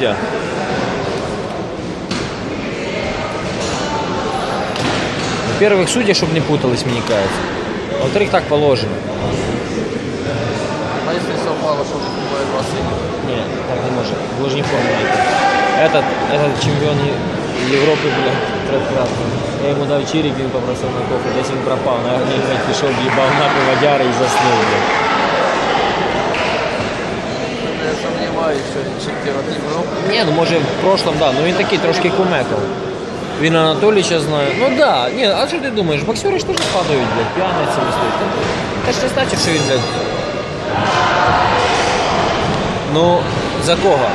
Я. Во-первых, судьи, чтобы не путались, мне кажется. А Во-вторых, так положено. А если совпало, что бывает два синих? Нет, так не может. Вы же не формула. Этот, этот чемпион Е- Европы, бля, трехкратный. Я ему дал чирик, він попросив на кофе, десь він пропав. Наверное, він блядь, пішов, їбав нахуй водяри і заснув, блядь. Сомневаюсь, что чемпионат Европы. Ні, ну може в прошлом, да, ну він такий трошки кумекав. Він Анатолійча знає. Ну да, ні, а що ти думаєш, боксери ж теж падають, блядь, п'яницями стоять. Та ж не значить, що він, блядь. Ну, за кого?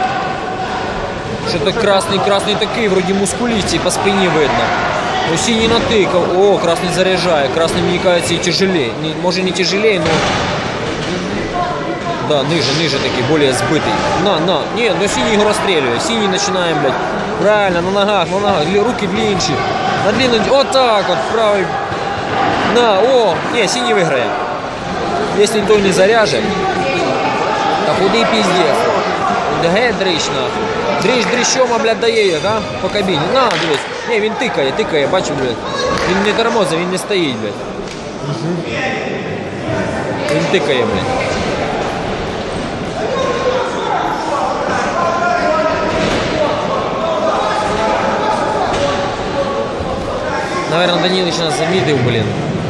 Що то красний, красний такий, вроді мускулісті, по спині видно. Ну синій натикав, о, красний заряджає, красний, мені кажется, і тяжелее. Не, може не тяжелее, но да, ниже, ниже такий, более сбитый. На, на. Не, ну синий его расстреливает. Синий начинаем, блядь. Правильно, на ногах, на ногах. Дли- Руки длиннее. На длинную. Вот так вот, правый. На, о, не, синий выиграет. Если то не заряжен, та худий пиздец. Ге, дрищ нахуй. Дрищ дрищом, а, блядь, дає, да? По кабіні. На, дивись. Не, він тикає, тикає, бачу, блядь. Він не тормозить, він не стоїть, блядь. Він тикає, блядь. Наверное, Данилович нас замітив, блін,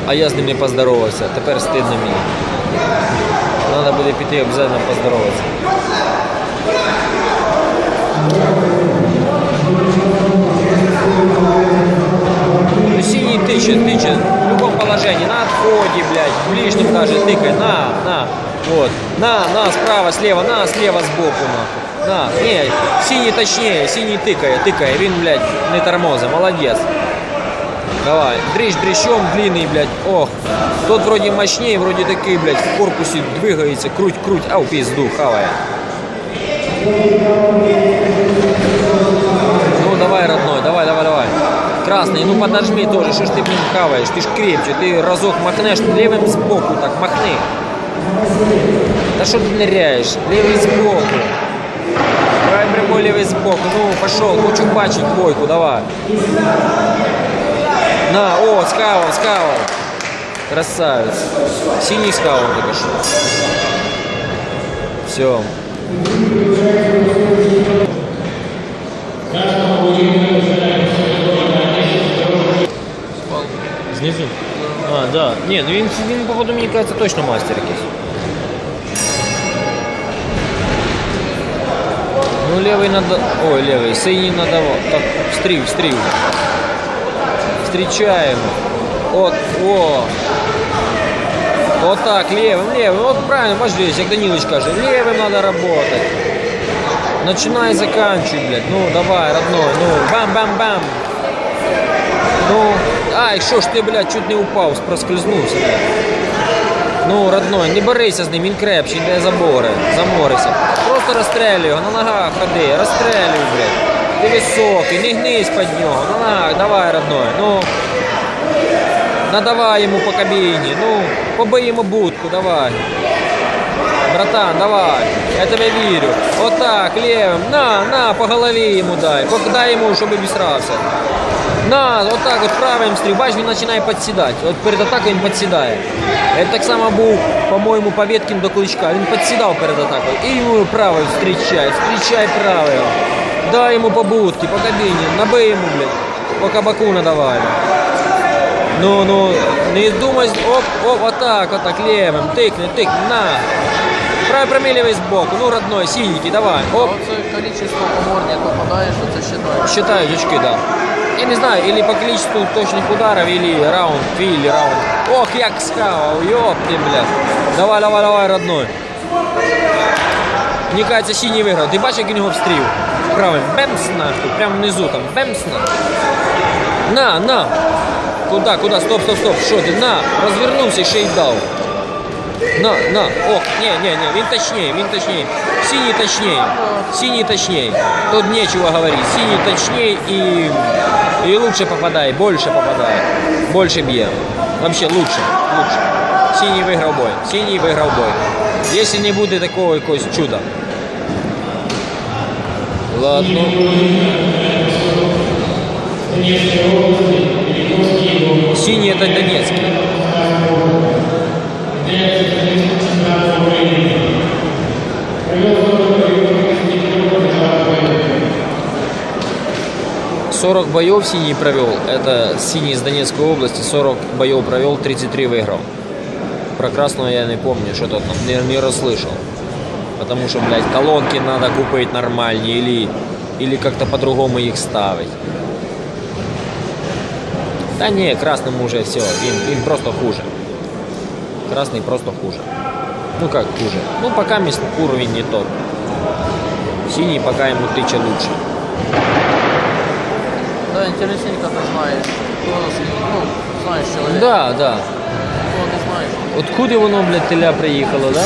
а я з ним не поздоровався. Тепер стидно мені. Треба буде піти обов'язково поздороватися. Ну, синий тычет, тычет в любом положении, на отходе, блядь, в ближнем даже тыкай, на, на, вот, на, на, справа, слева, на, слева, сбоку, нахуй, на, не, синий точнее, синий тыкає, тыкає, він, блядь, не тормоза, молодец. Давай, дрищ дрищом длинный, блядь, ох, тот вроде мощнее, вроде такой, блядь, в корпусе двигается, круть, круть, ау, пизду, хавая. Ну давай, родной, давай, давай, давай. Красный, ну подожми тоже, что ж ты, блин, хаваешь, ты ж крепче, ты разок махнешь левым сбоку, так махни. Да что ты ныряешь? Левый сбоку. Правый прямой, левый сбоку. Ну, пошел, хочу бачить двойку, давай. На, о, скавал, скавал. Красавец. Синий скавал только что. Все. Знизу? А, да. Не, ну він, він, походу, мені кажется, точно мастер якийсь. Ну, левый надо... Ой, левый, синий надавал. Так, стрів, стрів. Встречаем. Вот, о. Вот так, левым, левым. Вот правильно, бачиш, дивись, як Данилович каже, левым надо работать. Начинай, заканчивай, блядь. Ну, давай, родной, ну, бам-бам-бам. Ну, ай, що ж ти, блядь, чуть не упав, проскользнувся, блядь. Ну, родной, не борися з ним, він крепче, йде забори, заморися. Просто розстрелюй його, на ногах ходи, розстрелюй, блядь. Ти високий, не гнись під нього, на ногах, давай, родной, ну. Надавай йому по кабіні, ну, побий йому будку, давай. Братан, давай, я тебе вірю. Отак, левым, на, на, по голові йому дай, По- дай йому, щоб обісрався. На, вот так вот правым стрів. Бачиш, він починає підсідати. От перед атакою він підсідає. Це так само був, по-моєму, Повєткін до Кличка. Він підсідав перед атакою. І йому правою зустрічай, зустрічай правою. Дай йому по будці, по кабіні, набий йому, блядь. По кабаку надавай. Ну, ну, не думай, оп, оп, отак, отак, левым, тикни, тикни, на. Правий промілівий збоку, ну, родной, синенький, давай, А оп. вот это количество по морде попадаешь, это считаешь. Считаю очки, да. Я не знаю, или по количеству точных ударов, или раунд, или раунд. Ох, як схавал, ёпты, блядь. Давай, давай, давай, родной. Мені кажется, синій виграв. Ти бачиш, як він його встрів? Правим. Бемс нахуй. Прямо внизу там. Бемс нахуй. На, на. Куда, куда? Стоп, стоп, стоп. Що ти? На. Розвернувся і ще й дав. На, на. Ох, не, не, не. Він точнее, він точнее. Синий точнее. Синий точнее. Тут нечего говорить. Синий точнее и, и лучше попадает, больше попадает. Больше бьет. Вообще лучше, лучше. Синий выиграл бой. Синий выиграл бой. Если не будет такого якогось чуда. Ладно. Синий это Донецкий. Сорок боев синий провел. Это синий из Донецкой области. 40 боев провел, 33 выиграл. Про красного я не помню, что-то там не, не расслышал. Потому что, блядь, колонки надо купить нормальные или, или как-то по-другому их ставить. Да не, красному уже все, им, им просто хуже. Красный просто хуже. Ну как хуже? Ну пока мест уровень не тот. Синий пока ему тыча лучше. Да, интересненько ты знаешь. Кто ну, знаешь человека. Да, да. Откуда воно, блядь, теля приїхало, да?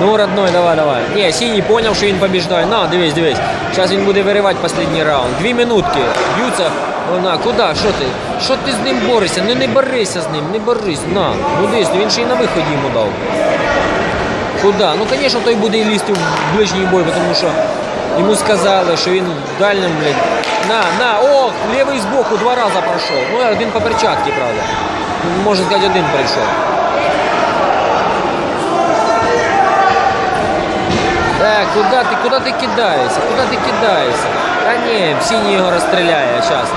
Ну, родной, давай, давай. Не, синій поняв, що він побіждає. На, дивись, дивись. Зараз він буде виривати останній раунд. Дві минутки. Б'ються. Вона, куди? Що ти? Що ти з ним борешся? Ну не борися з ним, не борись. На. Ну дивись, він ще й на виході йому дав. Куди? Ну, звісно, той буде лізти в ближній бой, тому що йому сказали, що він в дальньому, блядь. На, на, о, лівий збоку два рази пройшов. Ну, один по перчатці, правда Можна сказати, один прийшов. Так, куда ты, куда ты кидаешься? Куда ты кидаешься? Да не, синий его расстреляет сейчас.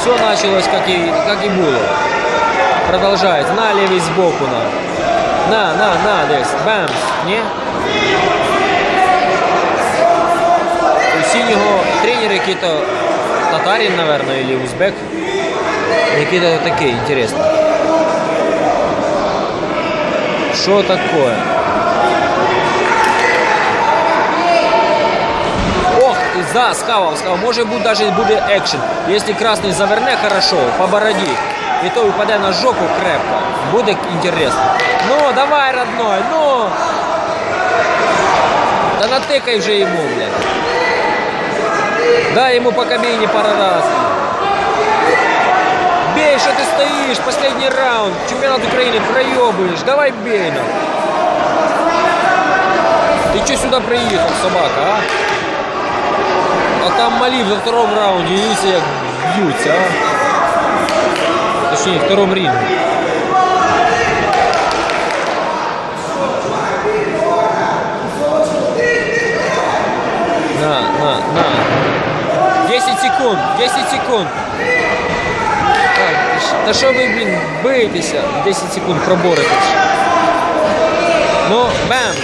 Все началось, как и, как и было. Продолжается. На, левый сбоку, на. На, на, на, здесь. Бам. Не? У синего тренеры какие-то татарин, наверное, или узбек. Какие-то такие, интересно. Что такое? Ох, да, схавав, схавав. Може бути навіть буде екшен. Якщо красний заверне хорошо по бороді, і то впаде на жопу крепко. Буде інтересно. Ну, давай, родной, ну. Да натикай вже йому, блядь. Дай йому по кабіні пару раз. Бей, що ти стоїш, последний раунд. Чемпіонат України проебываешь. Давай бей нам. Ти що сюди приїхав, собака, а? А там Малі во втором раунді, дивіться, як б'ються, а? Точніше, в втором рінгу. На, на, на. 10 секунд, 10 секунд. Так, Та що ви, блін, бийтеся? 10 секунд проборитесь. Ну, бам!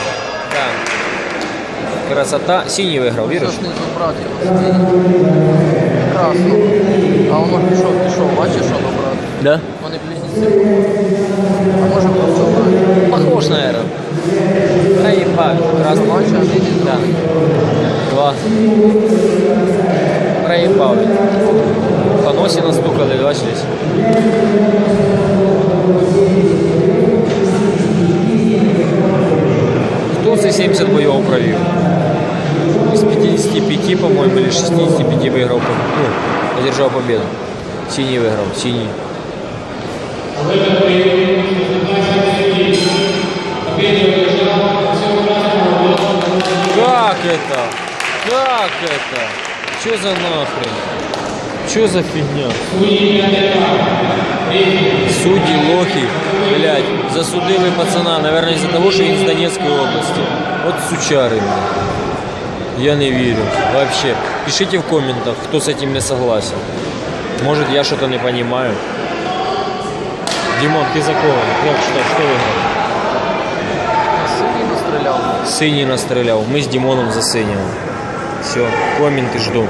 Да. Красота. Синій виграв, віриш? Що ж не забрати Красного. А воно пішов, пішов, бачиш, що добрати? Да? Вони близнеці. А може просто брати? Похож, наверное. Да ебать, красный. Бачиш, а Да. Класс. Проебал. ведь. По носе настукали, бачились? Кто це 70 боев провел? Из 55, по-моему, или 65 выиграл, по- ну, одержал победу. Синий выиграл, синий. Как это? Как это? Что за нахрен? Что за фигня? Судьи лохи, блядь, засудили пацана, наверное, из-за того, что он из Донецкой области. Вот сучары, блядь. Я не верю. Вообще. Пишите в комментах, кто с этим не согласен. Может, я что-то не понимаю. Димон, ты за кого? Как что, что выиграл? Синій настріляв. Синій настреляв. Ми з Дімоном за синього. Все, коменти жду.